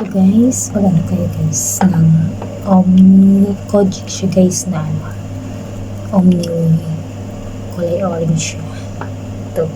Ito guys, pag ano kayo guys, ng Omni, Kojic siya guys na ano, Omni kulay orange siya. Ito.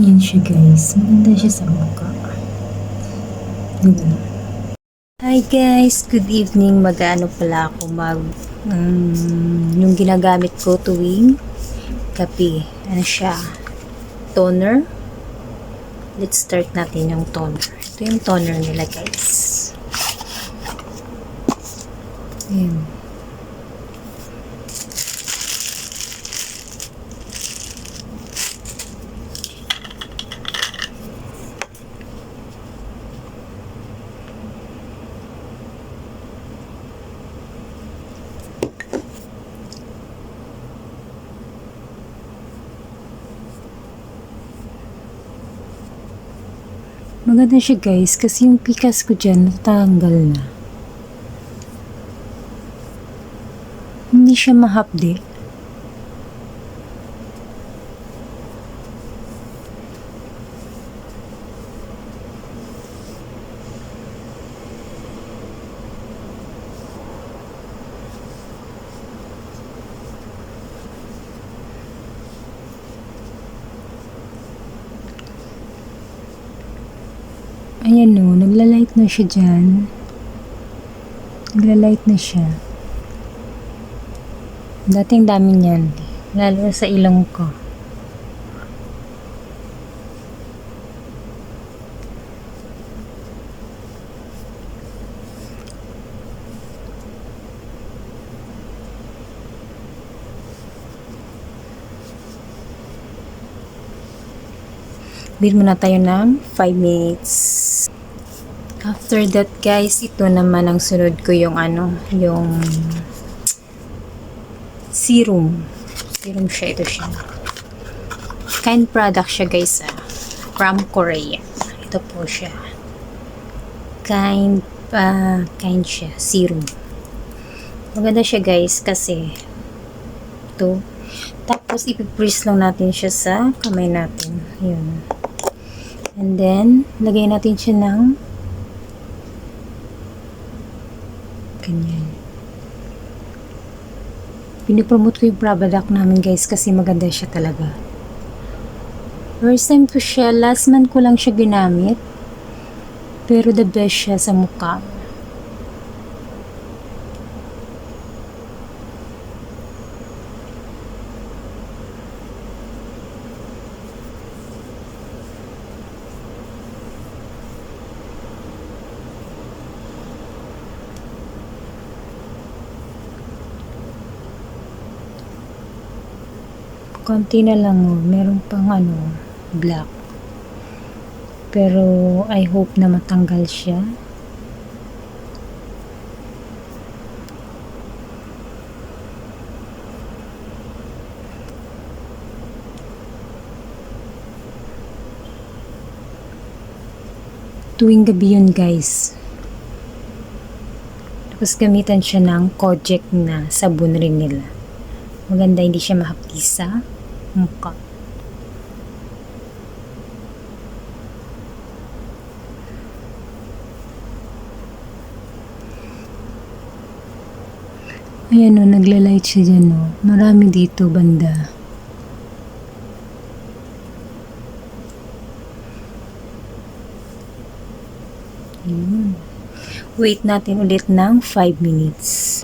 Yan siya guys. Maganda siya sa mukha. Diba? Hi guys! Good evening. Mag-ano pala ako mag... Um, yung ginagamit ko tuwing kape. Ano siya? Toner. Let's start natin yung toner. Ito yung toner nila guys. Ayan. Maganda siya guys kasi yung pikas ko dyan natanggal na. Hindi siya mahapdi. Ayan o, nagla-light na siya dyan. Nagla-light na siya. Dating dami niyan. Lalo sa ilong ko. Bill muna tayo ng 5 minutes. After that guys, ito naman ang sunod ko yung ano, yung serum. Serum siya, ito siya. Kind product siya guys, ah. from Korea. Ito po siya. Kind, ah, kind siya, serum. Maganda siya guys kasi ito. Tapos ipipress lang natin siya sa kamay natin. Yun. And then, lagay natin siya ng ganyan. Pinipromote ko yung product namin guys kasi maganda siya talaga. First time ko siya, last month ko lang siya ginamit. Pero the best siya sa mukha. Konti na lang oh. meron pang ano black. Pero I hope na matanggal siya. Tuwing gabi yun guys. Tapos gamitan siya ng Kojic na sabon rin nila. Maganda hindi siya mahapdi sa mukha. Ayan o, nagla-light siya dyan o. Marami dito banda. Ayun. Wait natin ulit ng 5 minutes.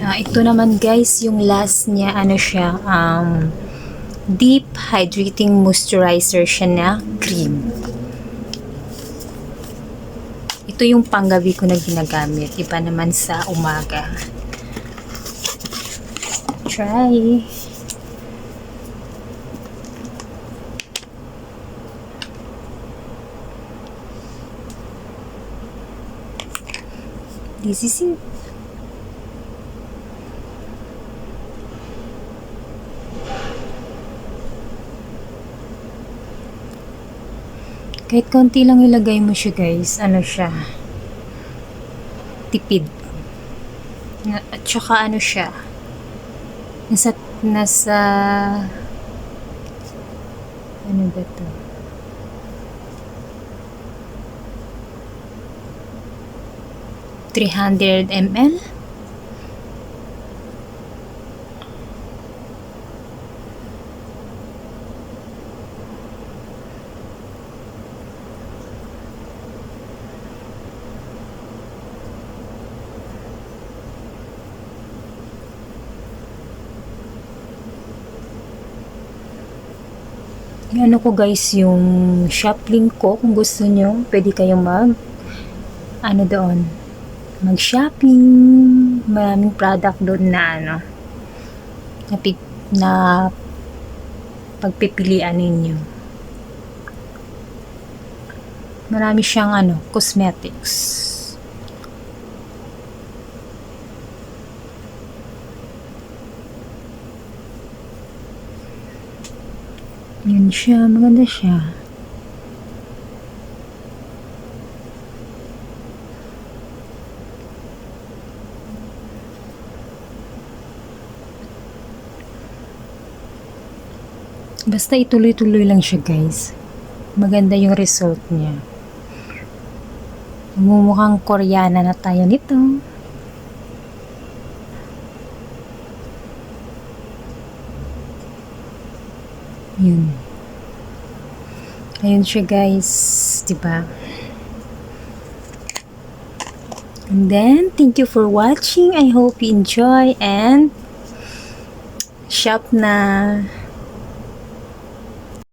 Ah, ito naman guys, yung last niya, ano siya, um, deep hydrating moisturizer siya na cream. Ito yung panggabi ko na ginagamit. Iba naman sa umaga. Try. This is it. Kahit konti lang ilagay mo siya guys, ano siya, tipid. At saka ano siya, nasa, nasa, ano ba to? Three hundred ml? Yung ano ko guys, yung shop link ko, kung gusto nyo, pwede kayong mag, ano doon, mag-shopping, maraming product doon na ano, na, na pagpipilian ninyo. Marami siyang ano, cosmetics. Yun siya, maganda siya. Basta ituloy-tuloy lang siya guys. Maganda yung result niya. Mumukhang koreana na tayo nito. Yun. Ayun siya guys, 'di ba? And then, thank you for watching. I hope you enjoy and shop na.